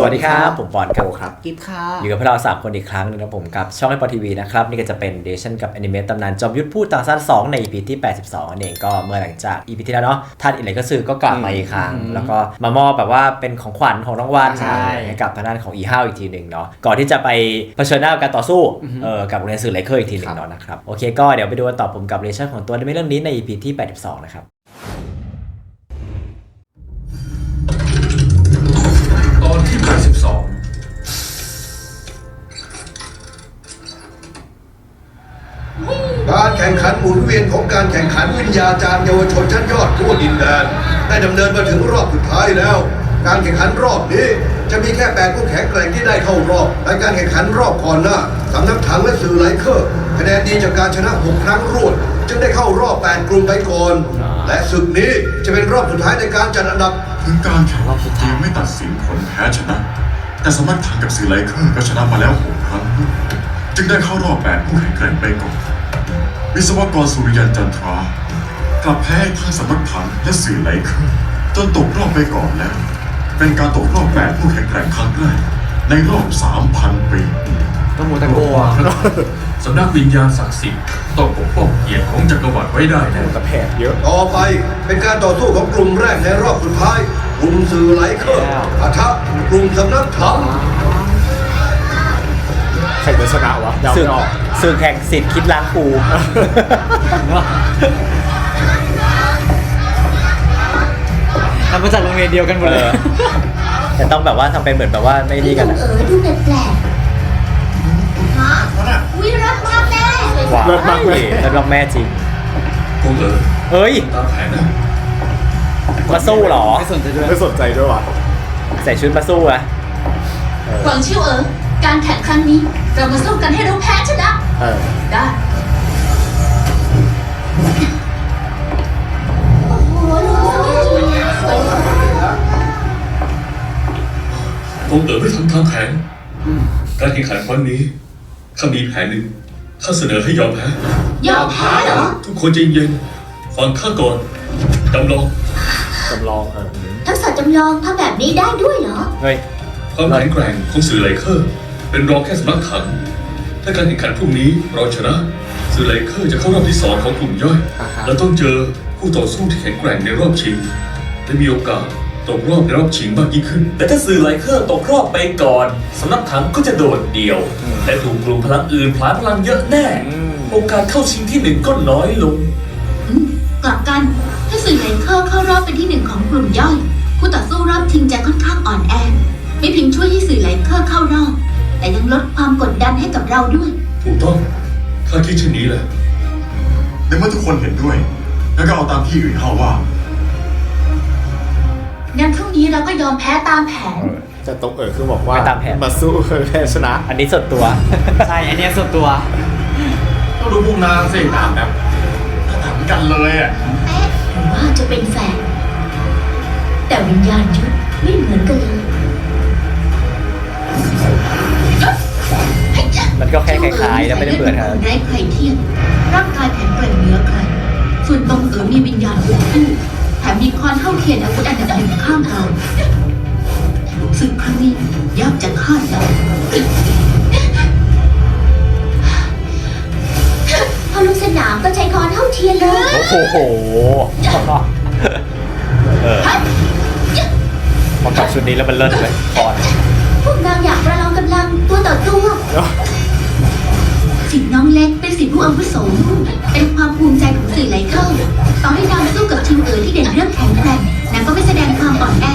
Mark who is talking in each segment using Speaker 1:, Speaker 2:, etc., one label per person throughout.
Speaker 1: สวัสดีครับ ผมปอนครับ
Speaker 2: โอครับ
Speaker 3: กิฟค่ะ
Speaker 1: อยู่กับพวกเราสามคนอีกครั้งหนึงนะผมกับช่องไอปอทีวีนะครับ นี่ก็จะเป็นเดชั่นกับแอนิเมตตำนานจอมยุทธพูดต่างสั้น2ใน EP ที่ 82นั่นเองก็เมื่อหลังจาก EP ที่แล้วเนาะท่านอิเลก็ซื้อก็กลับมาอีกครั้ง แล้วก็มามอบแบบว่าเป็นของขวัญของรางวัล
Speaker 3: ใช่
Speaker 1: ให้กับทางด้านของอีห้าอีกทีหนึ่งเนาะก่อนที่จะไปเผชิญหน้ากับการต่อสู้เออกับโรงเรียนสื่อไลเคอร์อีกทีหนึ่งเนาะนะครับโอเคก็เดี๋ยวไปดูกันต่อผมกับเดชั่นของตัวในเรื่องนี้ใน EP ที่ 82 นะครับ
Speaker 4: เวียนของการแข่งขันวิญญาจารย์เยาวชนชั้นยอดทั่วดินแดนได้ดำเนินมาถึงรอบสุดท้ายแล้ว การแข่งขันรอบนี้จะมีแค่แปดผู้แข่งแกร่งที่ได้เข้ารอบและการแข่งขันรอบก่อนหน้าสำนักถังและสื่อไลเคอร์คะแนนดีจากการชนะหกครั้งรวดจึงได้เข้ารอบแปดกลุ่มไปก่อน และศึกนี้จะเป็นรอบสุดท้ายในการจัดอันดับ
Speaker 5: ถึงการแข่งรอบสุดท้ายไม่ตัดสินผลแพ้ชนะ แต่สามารถทางกับสื่อไลเคอร์ก็ชนะมาแล้วหกครั้ง จึงได้เข้ารอบแปดผู้แข่งแกร่งไปก่อน วิศวกรสุริยันจันทรากลับแพ้ให้ทางสำนักถังและสื่อไลเคอร์จนตกรอบไปก่อนแล้ว เป็นการตกรอบแปดผู้แข่งแกร่งครั้งแรกในรอบสามพันปี
Speaker 3: ต้องโมตะโก
Speaker 6: สำนักวิญญาณศักดิ์สิทธิ์ต้องปกป้องเกียรติของจักรวรรดิไว้ได้แน่
Speaker 2: กระแผดเยอะ
Speaker 4: ต่อไปเป็นการต่อสู้ของกลุ่มแรกในรอบสุดท้าย กลุ่มสื่อไลเคอร์ปะทะกลุ่มสำนักถัง
Speaker 2: ใครจะ ชนะวะเดา
Speaker 1: สื่อ
Speaker 2: ไม่ออก
Speaker 1: สื่อแข่งสิทธิ์คิดล้างปู
Speaker 3: ทำมาจากโรงเรียนเดียวกันหมด
Speaker 1: เอ
Speaker 3: เลย
Speaker 1: อแต่ต้องแบบว่าทำเป็นเหมือนแบบว่าไม่นี่กันอะ
Speaker 7: เออดูแปลกๆฮะวิรัตมาแน่
Speaker 1: ว้าว
Speaker 2: เลิศมากเลย
Speaker 1: แล้วก็แม่จริง
Speaker 6: พวกเอ๋อ
Speaker 1: เฮ้ย
Speaker 6: ตามแผนนะ
Speaker 1: มาสู้เหรอ
Speaker 3: ไม่สนใจด้วย
Speaker 2: ไม่สนใจด้วยวะ
Speaker 1: ใส่ชุดมาสู้อะ
Speaker 7: หวังชิวเอ๋อ การแข่งครั้งนี้เรามาสู้กันให้รู้แพ้ชนะ
Speaker 2: เออ
Speaker 7: ได้โอ้โหสวยมาก
Speaker 6: พวกเอ๋อไม่ทำตามแผนการแข่งขันครั้งนี้ข้ามีแผนหนึ่งข้าเสนอให้ยอมแพ้
Speaker 7: ยอมแพ้เหรอ
Speaker 6: ทุกคนใจเย็นฟังข้าก่อนจำลอง
Speaker 2: จำลองเออ
Speaker 7: ทักษะจำลองทำแบบนี้ได้ด้วยเหรอ
Speaker 1: เฮ้ย
Speaker 6: ความแข็งแกร่งของสื่อไลเคอร์ เป็นรองแค่สำนักถัง ถ้าการแข่งขันพรุ่งนี้เราชนะสื่อไลเคอร์จะเข้ารอบที่สองของกลุ่มย่อยและต้องเจอคู่ต่อสู้ที่แข็งแกร่งในรอบชิงและมีโอกาสตกรอบในรอบชิงมากยิ่งขึ้น
Speaker 8: แต่ถ้าสื่อไลเคอร์ตกรอบไปก่อน สำนักถังก็จะโดดเดี่ยวและถูกกลุ่มพลังอื่นพลานพลังเยอะแน่โอกาสเข้าชิงที่หนึ่งก็น้อยลง
Speaker 7: กลับกัน ถ้าสื่อไลเคอร์เข้ารอบเป็นที่หนึ่งของกลุ่มย่อย ผู้ต่อสู้รอบชิงจะค่อนข้างอ่อนแอ ไม่เพียงช่วยให้สื่อไลเคอร์เข้ารอบ แต่ยังลดความกดดันให้กับเราด้วย
Speaker 6: ถูกต้องข้าคิดเช่นนี้แหละ
Speaker 5: ในเมื่อทุกคนเห็นด้วย แล้วก็เอาตามที่อื่นเฮาว่า
Speaker 7: งั้นพรุ่งนี้เราก็ยอมแพ้ตามแผน
Speaker 2: จะตรงเออคือบอกว่า
Speaker 1: ไปตามแผน
Speaker 2: มาสู้แพ้ชนะ
Speaker 1: อันนี้ส่วนตัว
Speaker 3: ใช่ อันเนี้ยส่วนตัว
Speaker 5: ต้องดูพวกนางสิตามแบบถามกันเลยอะ
Speaker 7: เป๊ะหรือว่าจะเป็นแฟนแต่วิญญาณยุทธไม่เหมือนกันเลย
Speaker 1: มันก็แค่คล้ายๆนะไม่ได้เหมือนครับ
Speaker 7: ไร้ใครเทียมร่างกายแข็งแกร่งเหนือใครส่วนตรงเอ๋อมีวิญญาณยุทธคู่แถมมีคอนเท่าเทียนอาวุธอันดับหนึ่งข้างเราซึ่งครั้งนี้ยากจะคาดเดาพอลงสนามก็ใช้คอนเท่าเทียนเลย
Speaker 1: โอ้โหเออพอกับชุดนี้แล้วมันเลิศเลยคอน
Speaker 7: พวกนางอยากประลองกำลังตัวต่อตัวสิทธิ์ น้องเล็กเป็นสิทธิผู้อาวุโสเป็นความภูมิใจของสื่อไลเคิลต่อให้นางสู้กับทีมเอ๋อที่เด่นเรื่องแข็งแกร่งนางก็ไม่แสดงความอ่อนแอ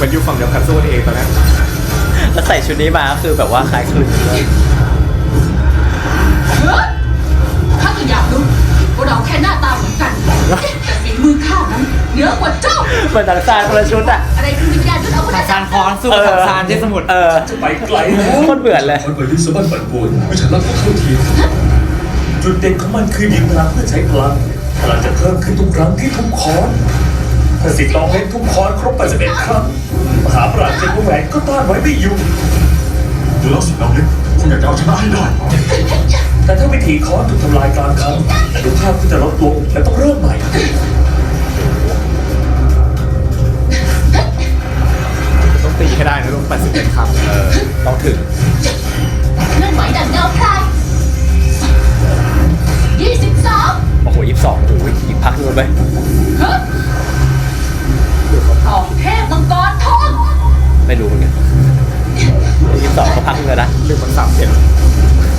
Speaker 7: มันอยู่
Speaker 2: ฝั่งเดียวกันสู้กันเองตอนนี้
Speaker 1: แล้วใส่ชุดนี้มาก็คือแบบว่าคล้ายคลึงด้วย
Speaker 7: ข้าก็อยากรู้
Speaker 8: พวกเราแค่หน้าตาเหมือนกัน แต่ฝีมือข้านั้นเหนือกว่าเจ้า
Speaker 1: เหมือนต่างชาติคนละชุดอะ
Speaker 8: อะไรคือวิญญาณยุทธอาวุธ
Speaker 3: ทางซานคอนสู้
Speaker 1: เออ
Speaker 3: ทางซานที่สมุทร
Speaker 1: เออ
Speaker 9: จะไปไกลแล้ว
Speaker 1: โคตรเบื่อเลย
Speaker 6: คอนวายุสะบั้นปั่นป่วนไม่ฉันรับของเข้าทีม
Speaker 9: จุดเด่นของมันคือยิงพลังเพื่อใช้พลังพลังจะเพิ่มขึ้นทุกครั้งที่ทุบค้อน ถ้าสิทธิ์ลองเล่นทุบค้อนครบ81ครั้งมหาปราชญ์เจ็ดวงแหวนก็ต้านไว้ไม่อยู่
Speaker 5: ดูแล้วสิน้องเล็กคงอยากจะเอาชนะให้ได้
Speaker 9: แต่ถ้าวิธีค้อนถูกทำลายกลางคันอนุภาพก็จะลดลงและต้องเริ่มใหม่
Speaker 2: ต้องตีให้ได้นะต้อง81คำเออ
Speaker 1: ต้องถึง
Speaker 8: เลื่อนไหวดังเงาพรายยี่สิบสอง
Speaker 1: โอ้โหยี่สิบสองโอ้โหอีกพักนึงไป
Speaker 8: ออกเทพมังกรทอง
Speaker 1: ไม่รู้เหมือนกันยี่สิบสองก็พักนึงเลยนะ
Speaker 2: หนึ่งมันสามเจ็ด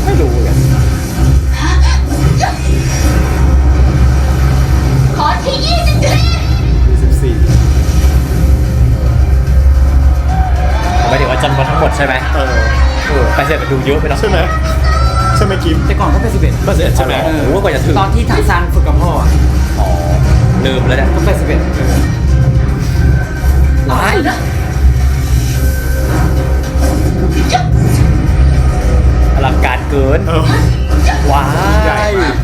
Speaker 1: ไม่รู้เหมือนกัน
Speaker 8: ขอที่ยี่สิบสี่
Speaker 2: ยี่สิบสี่
Speaker 1: หมายถึงว่าจำนวนทั้งหมดใช่ไหม
Speaker 2: เออ
Speaker 1: เออไปเสร็จมันดูเยอะไปเนาะ
Speaker 2: ใช่ไหมใช่ไหมกิม
Speaker 3: แต่ก่อนก็เป็นสิบเอ็ด
Speaker 2: ก็เสร็จใช่ไหม
Speaker 1: โอ้โหกว่าจะถึง
Speaker 3: ตอนที่ทางซานฝึกกับพ่ออะ
Speaker 1: อ๋อลืมแล้วเนี่ย
Speaker 3: ก็เป็นสิบเอ็ด
Speaker 1: ว้ายอลังการเกิน
Speaker 2: เออ
Speaker 1: ว้า
Speaker 2: ใหญ่
Speaker 1: ย
Speaker 2: มาก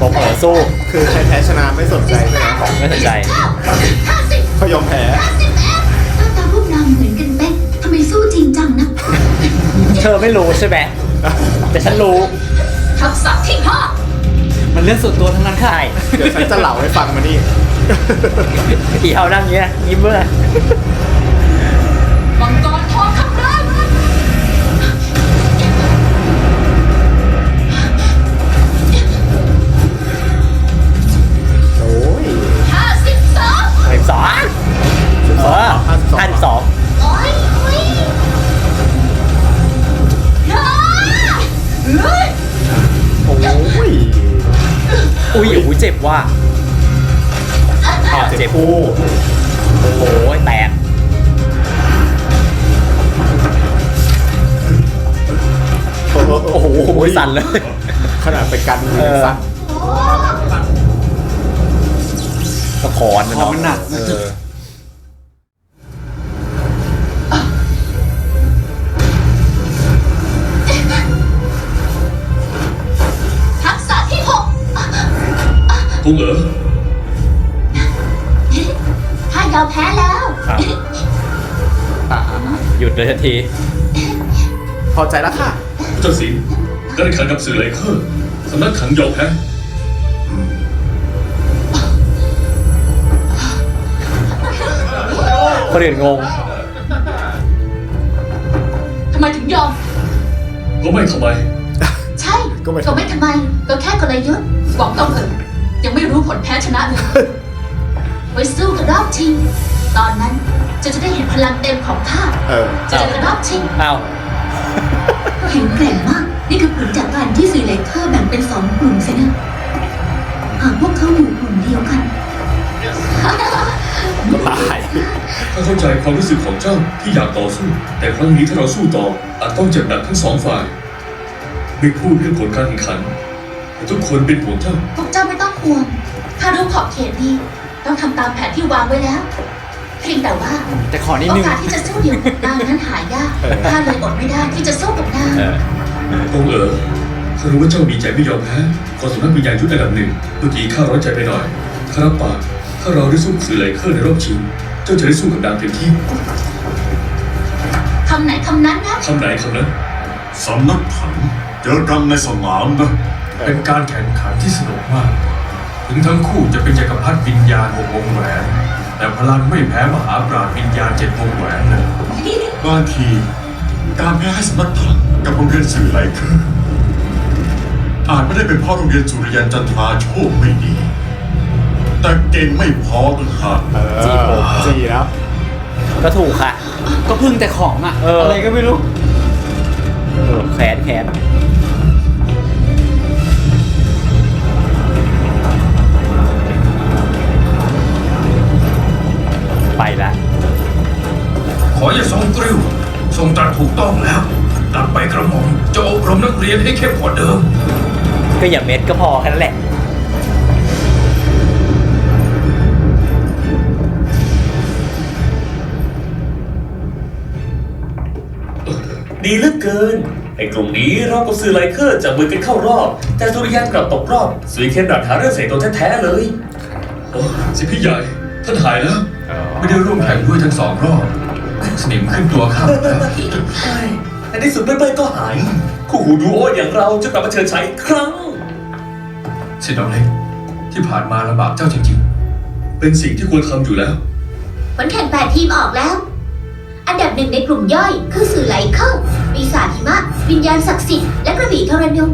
Speaker 1: ผมเออสู้
Speaker 2: คือใครแพ้ชนะไม่สนใจใช่ไหม
Speaker 1: ไม่สนใจ
Speaker 8: ห้าสิบ
Speaker 2: เขายอมแพ้
Speaker 8: ห้าสิบเอ็ดหน้าตาพวกเราเหมือนกันเป๊ะทำไมสู้จริงจังนะ
Speaker 1: เธอไม่รู้ใช่ไหมแต่ฉันรู้
Speaker 8: ทักษะที่ห้า
Speaker 3: มันเรื่องส่วนตัวทั้งนั้นค่ะ
Speaker 1: ใช่
Speaker 2: เดี๋ยวฉันจะเล่าให้ฟังมานี่
Speaker 1: อีเฮานั่งเงี้ยยิ้มเมื่อ สั่นเลย
Speaker 2: ขนาดไปกันมือ
Speaker 1: เออ
Speaker 2: สั่น
Speaker 1: สะคอนนะ
Speaker 3: ขอ
Speaker 1: เนาะ
Speaker 3: มันหนัก
Speaker 1: เออ
Speaker 8: ทักษะที่หก
Speaker 6: พุงเอ๋อ
Speaker 8: ข้ายอมแพ้แล้ว
Speaker 1: ครับ
Speaker 2: อะ
Speaker 1: หยุดเลยทันที
Speaker 2: พอใจแล้วค่ะ
Speaker 6: เจ้าสิง การแข่งขันกับสื่อไลเคอร์สำนักขังยอมแพ้
Speaker 1: คนอื่นงง
Speaker 8: ทำไมถึงยอม
Speaker 6: ก็ไม่ทำไม
Speaker 8: ใช่
Speaker 2: ก็ไม่
Speaker 8: ก็ไม่ทำไม ก็แค่กลยุทธ์หวังต้องเถอะยังไม่รู้ผลแพ้ชนะเลย ไว้สู้กันรอบชิง ตอนนั้นจะจะได้เห็นพลังเต็มของข้า
Speaker 2: เออ
Speaker 8: จะเจอกันรอบชิง
Speaker 1: อ้าว
Speaker 8: แข็งแกร่งมากนี่คือผล จากการที่สื่อเลเคอร์แบ่งเป็นสองกลุ่มสินะหากพวกเขาอยู่กลุ่มเดียวกัน
Speaker 2: ตาย
Speaker 6: ข้าเข้าใจความรู้สึกของเจ้าที่อยากต่อสู้ แต่ครั้งนี้ถ้าเราสู้ต่ออาจต้องเจ็บหนักทั้งสองฝ่ายไม่พูดเรื่องผลการแข่งขันแต่ทุกคนเป็นห่วงเจ้า
Speaker 8: พวกเจ้าไม่ต้องห่วงข้ารู้ขอบเขตดีต้องทำตามแผนที่วางไว้แล้ว เพียงแต่ว่า
Speaker 3: แต่ขอนิด
Speaker 8: โอ
Speaker 3: นึง
Speaker 8: กาสที่จะสู้เดี่ยวกับนางนั้นหายากข้าเลยอดไม่ได้ที่จะสู้กับนาง
Speaker 1: เออ
Speaker 6: ตงเอ๋อข้ารู้ว่าเจ้ามีใจไม่ยอมแพ้ขอสำนักวิญญาณยุทธอันดับหนึ่งเมื่อกี้ข้าร้อนใจไปหน่อยข้ารับปากถ้าเราได้สู้กับสื่อไลเคอร์ในรอบชิง เจ้าจะได้สู้กับนางเต็มที่
Speaker 8: คำไหนคำนั้นนะ
Speaker 6: คำไหนคำนั้น
Speaker 5: สำนักถังเจอกันในสนามนะ
Speaker 10: เป็นการแข่งขันที่สนุกมาก ถึงทั้งคู่จะเป็นจักรพรรดิวิญญาณหกวงแหวน แต่พลังไม่แพ้มหาปราชญ์วิญญาณเจ็ดวงแหวนเลย
Speaker 5: บางทีการแพ้ให้สำนักถัง กับโรงเรียนสื่อไหลเคอร์อาจไม่ได้เป็นเพราะโรงเรียนสุริยันจันทราโชคไม่ดี แต่เก่งไม่พอต่างหาก
Speaker 2: เออ
Speaker 1: จีบผม
Speaker 2: จีแล้ว
Speaker 1: ก็ถูกค่ะ
Speaker 3: ก็พึ่งแต่ของอะ
Speaker 1: เอออ
Speaker 3: อะไรก็ไม่รู้
Speaker 1: เออแขนแขนไปละ
Speaker 10: ขออย่าทรงกริ้วทรงตรัสถูกต้องแล้ว กลับไปกระหม่อมจะอบรมนักเรียนให้เข้มกว่าเดิม
Speaker 1: ก็อย่าเม็ดก็พอแค่นั้นแหละ
Speaker 8: ดีเหลือเกิน ไอ้กลุ่มนี้เรากับสื่อไลเคอร์จับมือกันเข้ารอบ แต่สุริยันกลับตกรอบสุริเคนดักหาเรื่องเสกตัวแท้ๆเลย
Speaker 6: โอ้สิพี่ใหญ่ท่านหายแล้ว
Speaker 10: ไม่ได้ร่วมแข่งด้วยทั้งสองรอบ สนิมขึ้นตัวข้าหมดแล้ว
Speaker 8: ใช่ในที่สุดเป้ยๆก็หาย คู่หูดูโออย่างเราจะกลับมาเชิญใช้อีกครั้ง
Speaker 10: สิน้องเล็กที่ผ่านมาลำบากเจ้าจริง
Speaker 6: เป็นสิ่งที่ควรทำอยู่แล้ว
Speaker 7: ผลแข่งแปดทีมออกแล้ว อันดับหนึ่งในกลุ่มย่อย คือสื่อไหลเข้าปีศาจหิมะ วิญญาณศักดิ์สิทธิ์และกระบี่ทรนง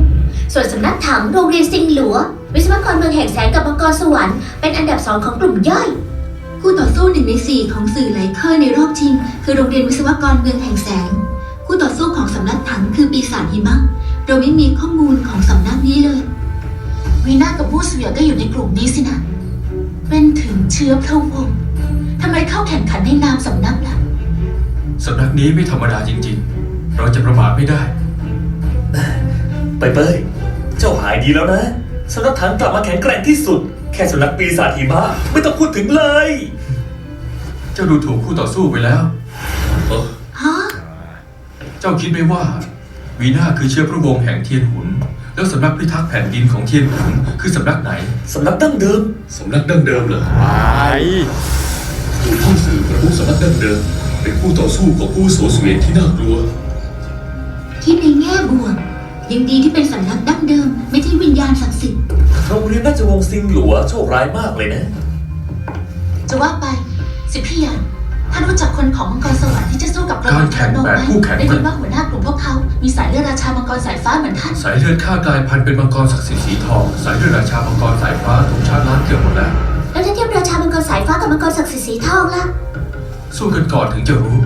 Speaker 7: ส่วนสำนักถังโรงเรียนซิงหลัว วิศวกรเมืองแห่งแสงกับมังกรสวรรค์เป็นอันดับสองของกลุ่มย่อยคู่ต่อสู้หนึ่งในสี่ของสื่อไหลเคอร์ในรอบชิง คือโรงเรียนวิศวกรเมืองแห่งแสงคู่ ต่อสู้ของสำนักถังคือปีศาจหิมะ เราไม่มีข้อมูลของสำนักนี้เลย วีน่ากับบูสเวียก็อยู่ในกลุ่มนี้สินะ เป็นถึงเชื้อพระวงศ์ทำไมเข้าแข่งขันในนามสำนักล่ะ
Speaker 10: ๆสำนักนี้ไม่ธรรมดาจริงๆ เราจะประมาทไม่ได้
Speaker 8: เป้ยๆเจ้าหายดีแล้วนะสำนักถังกลับมาแข็งแกร่งที่สุด แค่สำนักปีศาจหิมะไม่ต้องพูดถึงเลย
Speaker 10: เจ้าดูถูกคู่ต่อสู้ไปแล้ว
Speaker 7: ฮะ
Speaker 10: เจ้าคิดไหมว่า วีน่าคือเชื้อพระวงศ์แห่งเทียนหุน แล้วสำนักพิทักษ์แผ่นดินของเทียนหุนคือสำนักไหน
Speaker 8: สำนักดั้งเดิม
Speaker 6: สำนักดั้งเดิมเหรอ
Speaker 2: ไอ้
Speaker 6: ถูกผู้สื่อประมุขสำนักดั้งเดิม เป็นคู่ต่อสู้ของผู้โสเสวียนที่น่ากลัว
Speaker 7: คิดในแง่บวกยังดีที่เป็นสำนักดั้งเดิม ไม่ใช่วิญญาณศักดิ์สิทธิ์
Speaker 8: โรงเรียนราชวงศ์ซิงหลัวโชคร้ายมากเลยนะ
Speaker 7: จะว่าไปสิพี่ยัน ท่านรู้จักคนของมังกรสวรรค์ที่จะสู้กับกระ
Speaker 10: การ
Speaker 7: บี่
Speaker 10: แข่ง
Speaker 7: ทรนง
Speaker 10: แปด
Speaker 7: ไหม
Speaker 10: ผู้แข่ง
Speaker 7: ได้ยินว่าหัวหน้ากลุ่มพวกเขามีสายเลือดราชามังกรสายฟ้าเหมือนท่าน
Speaker 10: สายเลือดข้ากลายพันธุ์เป็นมังกรศักดิ์สิทธิ์สีทอง สายเลือดราชามังกรสายฟ้าถูกชาติล้างเกือบหมดแล้ว
Speaker 7: แล้วถ้าเทียบราชามังกรสายฟ้ากับมังกรศักดิ์สิทธิ์สีทองล่ะ
Speaker 10: สู้กันก่อนถึงจะรู้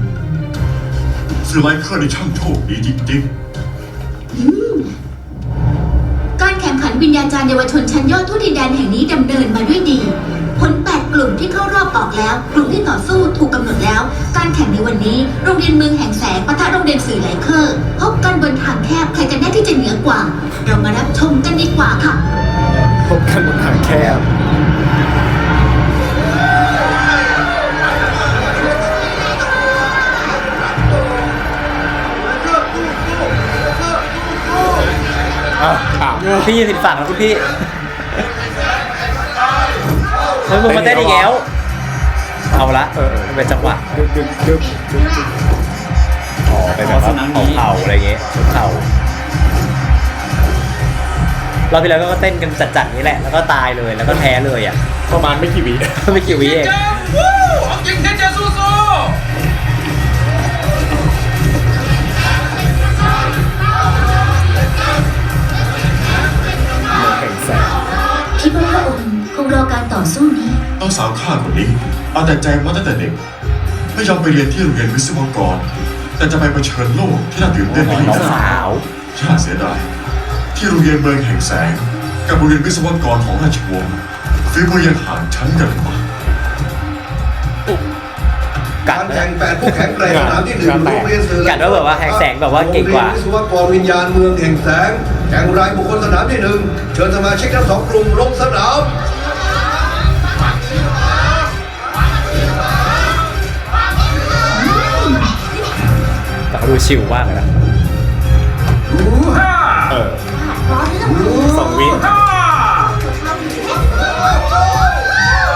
Speaker 5: สื่อไลเคอร์ในช่างโชคดีจริง
Speaker 7: การแข่งขันวิญญาจารย์เยาวชนชั้นยอดทั่วดินแดนแห่งนี้ดำเนินมาด้วยดี ผล 8 กลุ่มที่เข้ารอบออกแล้ว กลุ่มที่ต่อสู้ถูกกำหนดแล้ว การแข่งในวันนี้ โรงเรียนเมืองแห่งแสงปะทะโรงเรียนสื่อไหลเคอร์พบกันบนทางแคบใครกันแน่ที่จะเหนือกว่า เรามารับชมกันดีกว่าค่ะ
Speaker 2: พบกันบนทางแคบ อ้าวอ้าว
Speaker 1: พี่ยืนผิดฝั่งแล้วคุณพี่เฮ้ยมึงมาเต้นอีกแล้ว เอาละ
Speaker 2: เออ
Speaker 1: มันเป็นจังหวะ
Speaker 2: ดึกดึกดึกดึกดึก
Speaker 1: อ๋อเป็นแบบว่าเผาเผาๆอะไรเงี้ยชุดเผาเราพี่แล้วก็เต้นกันจัดๆนี้แหละ แล้วก็ตายเลย แล้วก็แพ้เลยอะ
Speaker 2: ประมาณไม่กี่วิ
Speaker 1: ไม่กี่วิเอง
Speaker 2: แข่งแสง
Speaker 7: คิดว่าพระองค์ค งรอการต่อสู้นี้
Speaker 5: ๆน้องสาวข้าคนนี้เอาแต่ใจมาตั้งแต่เด็ก ไม่ยอมไปเรียนที่โรงเรียนวิศวกร แต่จะไปเผชิญโลกที่น่าตื่นเต้นในยุ
Speaker 1: น้
Speaker 5: ค
Speaker 1: อง
Speaker 5: นั้น
Speaker 1: สาว
Speaker 5: น่าเสียดายที่โรงเรียนเมืองแห่งแสง กับโรงเรียนวิศวกรของราชวงศ์ฝีมือยังห่างชั้นกันมาก
Speaker 1: กัด
Speaker 4: การ
Speaker 1: เลย
Speaker 4: แข่งแปดผู้แข่งแกร่งสนามที่หนึ่งโรงเรียนสื่อ
Speaker 1: กัดว่าแบบว่าแห่งแสงแบบว่าเก่งกว่า
Speaker 4: โรงรียนวิศวกรวิญญาณเมืองแห่งแสงแข่งรายบุคคลสนามที่หนึ่งเชิญสมาชิกทั้งสองกลุ่มลงสนาม
Speaker 1: เขาดูชิลมากเลยนะ
Speaker 2: เออสองวิ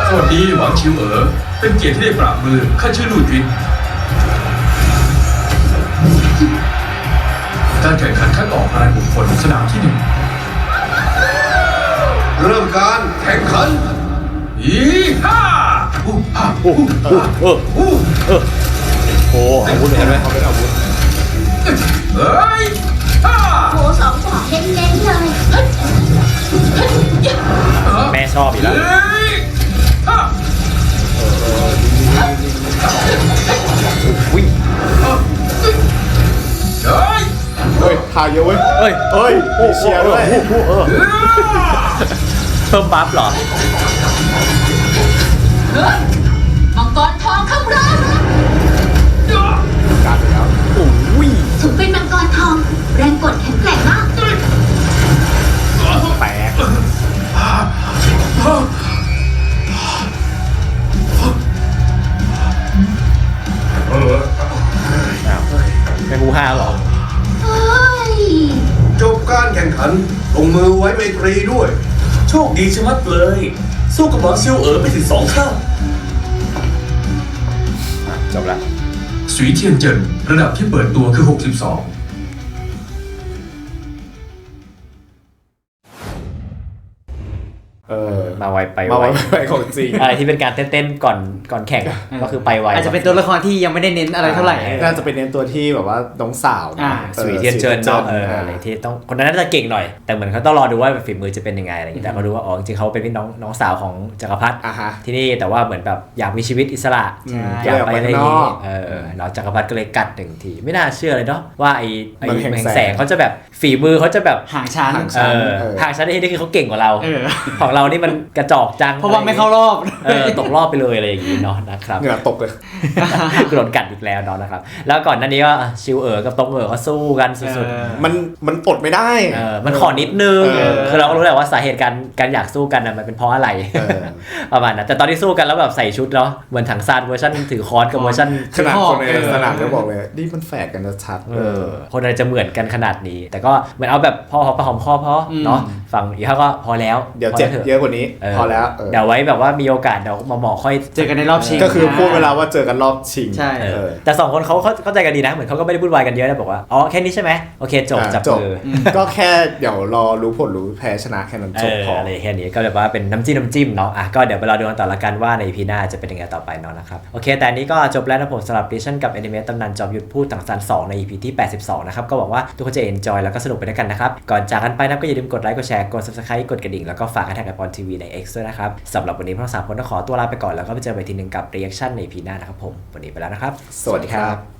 Speaker 10: สวัสดีหวังชิวเอ๋อเป็นเกียรติที่ได้ปราบมือข้าชื่อลู่จินการแข่งขันคัดออกรายบุคคลสนามที่หนึ่ง
Speaker 4: เริ่มการแข่งขัน
Speaker 10: อีฮ่าอู้ฮ่า
Speaker 1: โอ้โหเออ
Speaker 10: อู้
Speaker 1: เออโอ้อาวุธเห็นไหม เขาเป็นอาวุธ
Speaker 10: เฮ้ยฮ่า
Speaker 7: โหสองขวาเน้นๆเลย
Speaker 1: แม่ชอบอีกแล้ว
Speaker 10: เฮ้ยฮ่า
Speaker 1: วิ่ง
Speaker 10: เฮ้ย
Speaker 2: เฮ้ยทายเยอะเว้ย
Speaker 1: เอ้ย
Speaker 2: เฮ้ยมีเชียร์ด้วย
Speaker 1: เพิ่มบัฟเหรอ
Speaker 7: มังกรทองข้างล่าง
Speaker 2: การไปแล้ว
Speaker 1: โอ้ย
Speaker 7: โถผมเป็น มังกรทอง แรงกดแข็งแกร่งมาก
Speaker 2: แตก
Speaker 1: เป็นบูห้าหรอ
Speaker 7: เฮ้ย
Speaker 4: จบการแข่งขันลงมือไว้ไมตรีด้วย
Speaker 8: โชคดีชะมัดเลย สู้กับหวังเซียวเอ๋อไปถึงสองข้าง
Speaker 1: จบละ
Speaker 10: สุยเทียนเจินระดับที่เปิดตัวคือ 62
Speaker 1: มาไวไป
Speaker 2: มา
Speaker 1: ไว
Speaker 2: ไว้ไปของจริง
Speaker 1: อะไรที่เป็นการเต้นๆก่อนก่อนแข่งก็คือไปไว
Speaker 3: อาจจะเป็นตัวละครที่ยังไม่ได้เน้นอะไรเท่าไหร่
Speaker 2: น่าจะเป็นเน้นตัวที่แบบว่าน้องสาว
Speaker 3: อ่า
Speaker 2: ออ
Speaker 1: สุยเทียนเจินเนาะเออ
Speaker 2: อ่า
Speaker 1: อะไรที่ต้องคนนั้นน่าจะเก่งหน่อย แต่เหมือนเขาต้องรอดูว่าฝีมือจะเป็นยังไงอะไรอย่างเงี้ยแต่เขาดูว่าอ๋อจริงๆเขาเป็นพี่น้องน้องสาวของจักรพรรดิ
Speaker 2: อ่าฮะ
Speaker 1: ที่นี่แต่ว่าเหมือนแบบอยากมีชีวิตอิสระ
Speaker 2: ใช่
Speaker 1: อยากไปอะไรอย่าง
Speaker 2: อยากไปข้างน
Speaker 1: งี้
Speaker 2: อก
Speaker 1: เออเนาะจักรพรรดิก็เลยกัดหนึ่งทีไม่น่าเชื่อเลยเนาะว่าไอ้ไอ้
Speaker 2: เมืองแห่ง
Speaker 1: แห่ง
Speaker 2: แสง
Speaker 1: แสงเขาจะแบบฝีมือเขาจะแบบ
Speaker 3: ห่างชั้น
Speaker 2: ห่าง
Speaker 1: เออ
Speaker 2: เออ
Speaker 1: ทางชั้นที่นี่คือเขาเก่งกว่าเรา
Speaker 3: เออ
Speaker 1: ของเรานี่มันกระจอกจัง
Speaker 3: เพราะว่าไม่เข้ารอบ
Speaker 1: เออตกรอบไปเลยอะไรอย่างงี้เนาะนะครับ
Speaker 2: เหงื่อตกเลย
Speaker 1: โดนกัดอีกแล้วเนาะนะครับ แล้วก่อนหน้านี้ก็อะชิวเอ๋อกับตงเอ๋อก็สู้กันสุด
Speaker 3: เออ
Speaker 2: มันมันอดไม่ได้
Speaker 1: ๆเออมันขอนิดนึง
Speaker 2: เออ
Speaker 1: คือเราก็รู้แหละว่าสาเหตุการการอยากสู้กันน่ะมันเป็นเพราะอะไร
Speaker 2: เออ
Speaker 1: ประมาณนั้นแต่ตอนที่สู้กันแล้วแบบใส่ชุดเนาะเหมือนถังซานเวอร์ชันถือค้อนกับเวอร์ชัน
Speaker 2: ขนาดคนใน
Speaker 3: เออ
Speaker 2: สนามก็บอกเลยนี่มันแฝดกันชัดๆ
Speaker 1: เออคนอะไรจะเหมือนกันขนาดนี้ แต่ก็เหมือนเอาแบบพอหอมปะหอมคอพออ
Speaker 3: ม
Speaker 1: เนาะฝั่งอีกข้างก็พอแล้ว
Speaker 2: เดี๋ยว
Speaker 1: พอ
Speaker 2: เจ็บ
Speaker 1: ถ
Speaker 2: เยอะกว่านี้พอแล้วเออ
Speaker 1: เดี๋ยวไว้แบบว่ามีโอกาสเดี๋ยวมาหมอค่อย
Speaker 3: เจอกันในรอบชิง
Speaker 2: ก็คือพูดเวลาว่าเจอกันรอบชิง
Speaker 3: ใช่
Speaker 1: เอ
Speaker 2: เอ
Speaker 1: อ
Speaker 2: อ
Speaker 1: แต่สองคนเขาเขาเข้าใจกันดีนะเหมือนเขาก็ไม่ได้พูดวายกันเยอะนะบอกว่าอ๋อแค่นี้ใช่ไหมโอเคจบ
Speaker 2: อะ
Speaker 1: จับ
Speaker 2: จบ
Speaker 1: มือ
Speaker 2: ก็แค่เดี๋ยวรอรู้ผลรู้แพ้ชนะแค่นั้น
Speaker 1: เอ
Speaker 2: จบ
Speaker 1: อ
Speaker 2: พอ
Speaker 1: อะไรแค่นี้ก็แบบว่าเป็นน้ำจิ้มน้ำจิ้มเนาะอะก็เดี๋ยวไปรอดูกันต่อละกันว่าในพีหน้าจะเป็นยังไงต่อไปเนาะนะครับโอเคแต่อันนี้ก็จบแล้วนะผมสำหรับดิชั่นกับแอนิเมตตำนานจอมยุทธพูดต่างสัน2ใน EP ที่ 82 นะครับ ก็หวังว่าทุกคนจะ enjoy แล้วก็สนุกไปด้วยกันนะครับ ก่อนจากกันไปนะก็อย่าลืมกดไลค์กดแชร์กด subscribe กดกระดิ่งแล้วก็ฝากแท็กกับปอนทีวีใน X ด้วยนะครับสำหรับวันนี้พวกเราสามคนต้องขอตัวลาไปก่อนแล้วก็ไปเจอกันอีกทีหนึ่งกับ reaction ในพีหน้านะครับผมวันนี้ไปแล้วนะครับ
Speaker 2: สวัสดีครับ